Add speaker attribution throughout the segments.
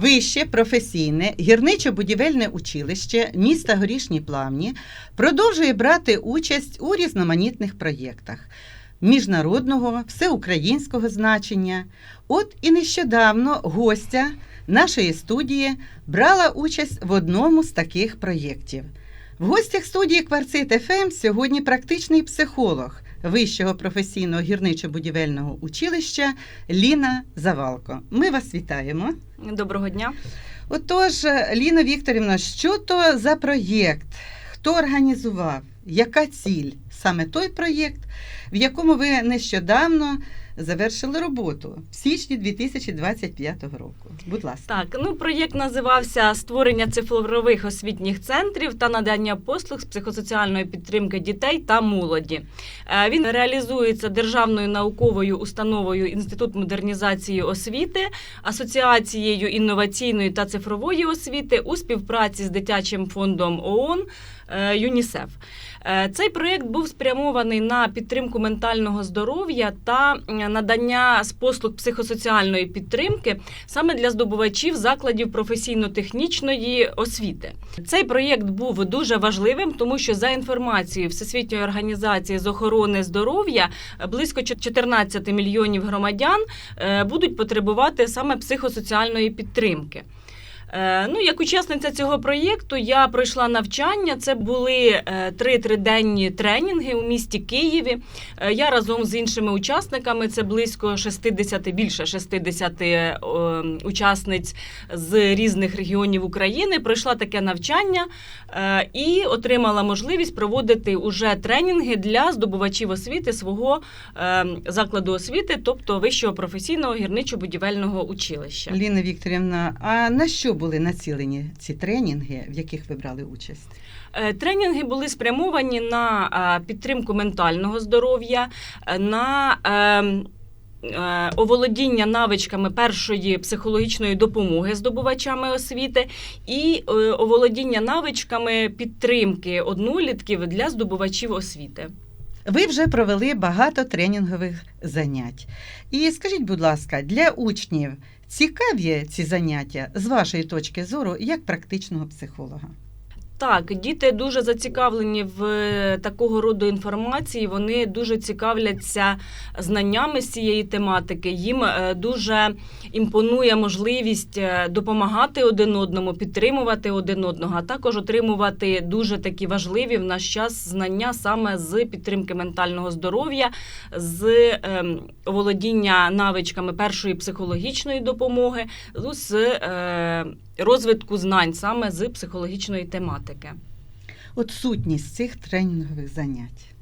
Speaker 1: Вище професійне гірничо-будівельне училище міста Горішні Плавні продовжує брати участь у різноманітних проєктах міжнародного, всеукраїнського значення. От і нещодавно гостя нашої студії брала участь в одному з таких проєктів. В гостях студії Кварцит ФМ сьогодні практичний психолог Вищого професійного гірничо-будівельного училища Ліна Завалко. Ми вас вітаємо.
Speaker 2: Доброго дня.
Speaker 1: Отож, Ліна Вікторівна, що то за проєкт? Хто організував? Яка ціль? Саме той проєкт, в якому ви нещодавно завершили роботу в січні 2025 року. Будь ласка.
Speaker 2: Так, ну проєкт називався Створення цифрових освітніх центрів та надання послуг з психосоціальної підтримки дітей та молоді. Е, Він реалізується державною науковою установою Інститут модернізації освіти, асоціацією інноваційної та цифрової освіти у співпраці з дитячим фондом ООН ЮНІСЕФ. Е, Цей проєкт був спрямований на підтримку ментального здоров'я та е, надання з послуг психосоціальної підтримки саме для здобувачів закладів професійно-технічної освіти. Цей проєкт був дуже важливим, тому що за інформацією Всесвітньої організації з охорони здоров'я е, близько 14 мільйонів громадян е, будуть потребувати саме психосоціальної підтримки. Е, Ну, як учасниця цього проєкту, я пройшла навчання. Це були е, три триденні тренінги у місті Києві. Е, Я разом з іншими учасниками, це близько 60, більше 60 е, учасниць з різних регіонів України. Пройшла таке навчання і отримала можливість проводити уже тренінги для здобувачів освіти свого закладу освіти, тобто вищого професійного гірничо-будівельного училища.
Speaker 1: Ліна Вікторівна, а на що були націлені ці тренінги, в яких ви брали участь?
Speaker 2: Е, Тренінги були спрямовані на е, підтримку ментального здоров'я, е, на оволодіння навичками першої психологічної допомоги здобувачами освіти і оволодіння навичками підтримки однолітків для здобувачів освіти.
Speaker 1: Ви вже провели багато тренінгових занять. І скажіть, будь ласка, для учнів цікаві ці заняття з вашої точки зору як практичного психолога?
Speaker 2: Так, діти дуже зацікавлені в е, такого роду інформації. Вони дуже цікавляться знаннями з цієї тематики. Їм е, дуже імпонує можливість е, допомагати один одному, підтримувати один одного, а також отримувати дуже такі важливі в наш час знання саме з підтримки ментального здоров'я, з ем, володіння навичками першої психологічної допомоги, з розвитку знань саме з психологічної тематики.
Speaker 1: От сутність цих тренінгових занять.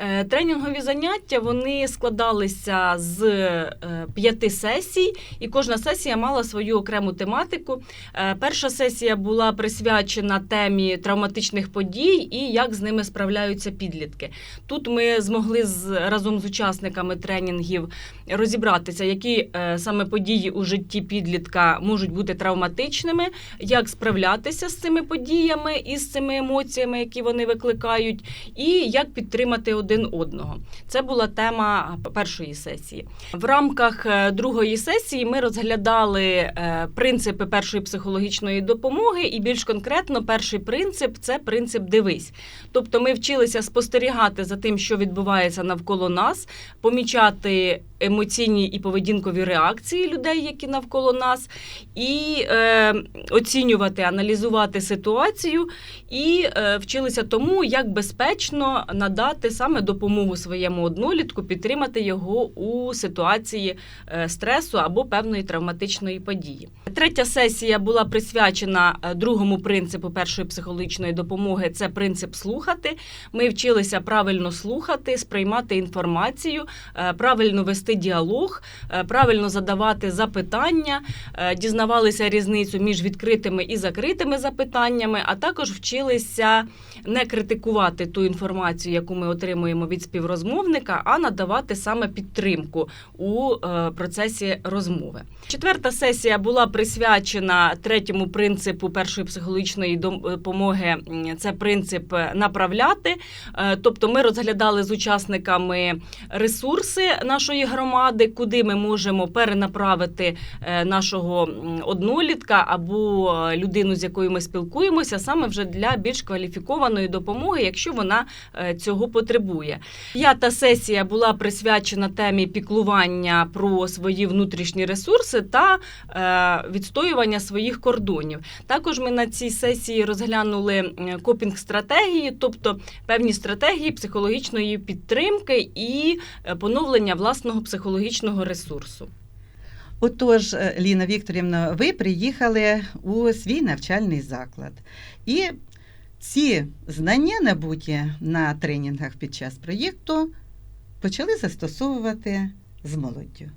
Speaker 2: Е, Тренінгові заняття вони складалися з е, п'яти сесій, і кожна сесія мала свою окрему тематику. Е, Перша сесія була присвячена темі травматичних подій і як з ними справляються підлітки. Тут ми змогли з разом з учасниками тренінгів розібратися, які саме події у житті підлітка можуть бути травматичними, як справлятися з цими подіями і з цими емоціями, які вони викликають, і як підтримати один одного. Це була тема першої сесії. В рамках е, другої сесії ми розглядали е, принципи першої психологічної допомоги, і більш конкретно, перший принцип це принцип дивись. Тобто, ми вчилися спостерігати за тим, що відбувається навколо нас, помічати емоційні і поведінкові реакції людей, які навколо нас, і е, оцінювати, аналізувати ситуацію, і е, вчилися тому, як безпечно надати саме допомогу своєму однолітку, підтримати його у ситуації е, стресу або певної травматичної події. Третя сесія була присвячена е, другому принципу першої психологічної допомоги це принцип слухати. Ми вчилися правильно слухати, сприймати інформацію, е, правильно вести діалог, правильно задавати запитання, дізнавалися різницю між відкритими і закритими запитаннями, а також вчилися не критикувати ту інформацію, яку ми отримуємо від співрозмовника, а надавати саме підтримку у е, процесі розмови. Четверта сесія була присвячена третьому принципу першої психологічної допомоги. Це принцип направляти. Е, Тобто, ми розглядали з учасниками ресурси нашої громади. куди ми можемо перенаправити е, нашого однолітка або е, людину, з якою ми спілкуємося, саме вже для більш кваліфікованої допомоги, якщо вона е, цього потребує. П'ята сесія була присвячена темі піклування про свої внутрішні ресурси та е, відстоювання своїх кордонів. Також ми на цій сесії розглянули копінг стратегії, тобто певні стратегії психологічної підтримки і е, поновлення власного психологічного ресурсу.
Speaker 1: Отож, е, Ліна Вікторівна, ви приїхали у свій навчальний заклад. І ці знання, набуті на тренінгах під час проєкту, почали застосовувати з молоддю.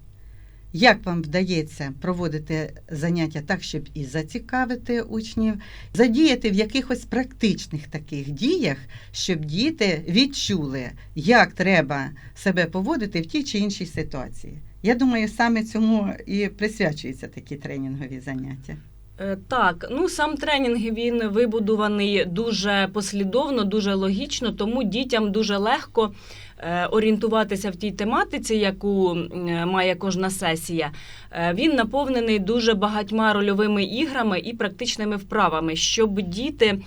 Speaker 1: Як вам вдається проводити заняття так, щоб і зацікавити учнів, задіяти в якихось практичних таких діях, щоб діти відчули, як треба себе поводити в тій чи іншій ситуації? Я думаю, саме цьому і присвячуються такі тренінгові заняття.
Speaker 2: Е, Так, ну сам тренінг він вибудований дуже послідовно, дуже логічно, тому дітям дуже легко орієнтуватися в тій тематиці, яку е, має кожна сесія. Е, Він наповнений дуже багатьма рольовими іграми і практичними вправами, щоб діти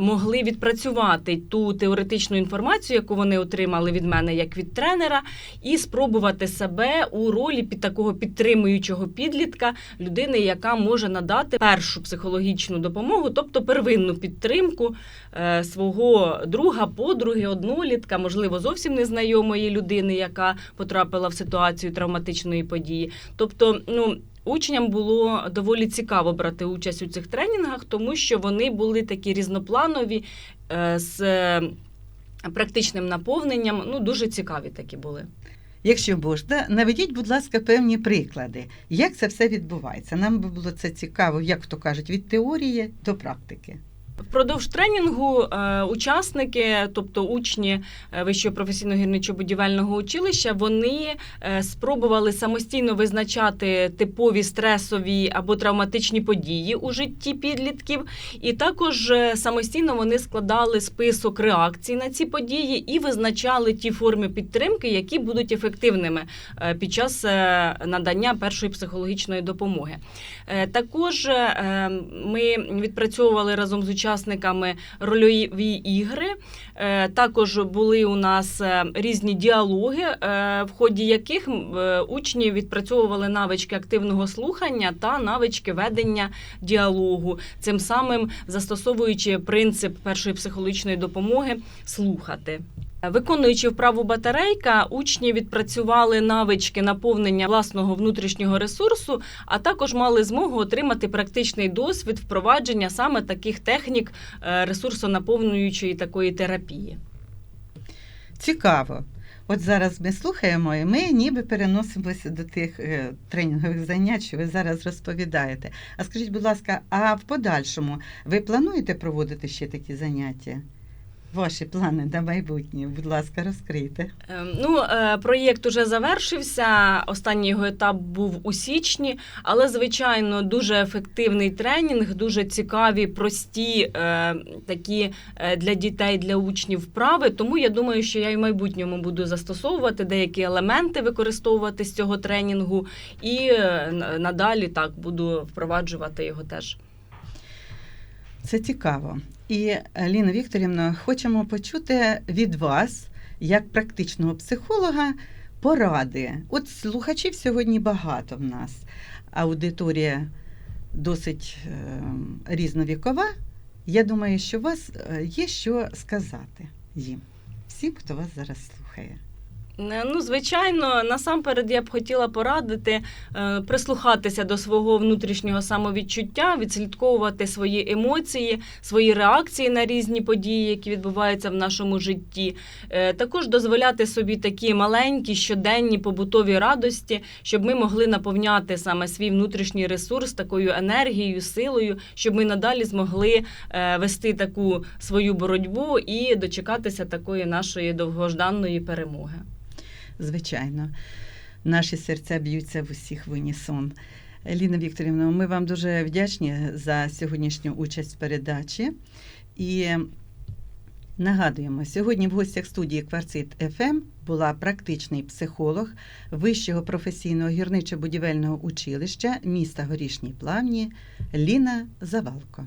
Speaker 2: могли відпрацювати ту теоретичну інформацію, яку вони отримали від мене як від тренера, і спробувати себе у ролі під такого підтримуючого підлітка, людини, яка може надати першу психологічну допомогу, тобто первинну підтримку е, свого друга, подруги, однолітка, можливо, зовсім незнайомої людини, яка потрапила в ситуацію травматичної події. Тобто, ну. Учням було доволі цікаво брати участь у цих тренінгах, тому що вони були такі різнопланові е, з е, практичним наповненням. Ну, дуже цікаві такі були.
Speaker 1: Якщо можна, наведіть, будь ласка, певні приклади, як це все відбувається. Нам би було це цікаво, як то кажуть, від теорії до практики.
Speaker 2: Впродовж тренінгу е, учасники, тобто учні е, Вищого професійного гірничо-будівельного училища, вони е, спробували самостійно визначати типові стресові або травматичні події у житті підлітків, і також самостійно вони складали список реакцій на ці події і визначали ті форми підтримки, які будуть ефективними під час надання першої психологічної допомоги. Також ми відпрацьовували разом з учасниками рольові ігри. Е, Також були у нас е, різні діалоги, е, в ході яких учні відпрацьовували навички активного слухання та навички ведення діалогу, цим самим застосовуючи принцип першої психологічної допомоги слухати. Виконуючи вправу батарейка, учні відпрацювали навички наповнення власного внутрішнього ресурсу, а також мали змогу отримати практичний досвід впровадження саме таких технік е, ресурсонаповнюючої такої терапії.
Speaker 1: Цікаво. От зараз ми слухаємо, і ми ніби переносимося до тих е, тренінгових занять, що ви зараз розповідаєте. А скажіть, будь ласка, а в подальшому ви плануєте проводити ще такі заняття? Ваші плани на майбутнє, будь ласка, розкрийте.
Speaker 2: Ем, Ну, е, проєкт уже завершився. Останній його етап був у січні, але звичайно дуже ефективний тренінг, дуже цікаві, прості е, такі е, для дітей, для учнів вправи. Тому я думаю, що я і в майбутньому буду застосовувати деякі елементи, використовувати з цього тренінгу, і надалі так буду впроваджувати його теж.
Speaker 1: Це цікаво. І Ліна Вікторівна, хочемо почути від вас, як практичного психолога, поради. От слухачів сьогодні багато в нас. Аудиторія досить е, різновікова. Я думаю, що у вас е, є що сказати їм, всім, хто вас зараз слухає.
Speaker 2: Е, Ну, звичайно, насамперед я б хотіла порадити е, прислухатися до свого внутрішнього самовідчуття, відслідковувати свої емоції, свої реакції на різні події, які відбуваються в нашому житті. Е, також дозволяти собі такі маленькі щоденні побутові радості, щоб ми могли наповняти саме свій внутрішній ресурс такою енергією, силою, щоб ми надалі змогли вести таку свою боротьбу і дочекатися такої нашої довгожданої перемоги
Speaker 1: звичайно. Наші серця б'ються в усіх в унісон. Ліна Вікторівна, ми вам дуже вдячні за сьогоднішню участь в передачі. І нагадуємо, сьогодні в гостях студії Кварцит ФМ ем» була практичний психолог Вищого професійного гірничо-будівельного училища міста Горішній Плавні Ліна Завалко.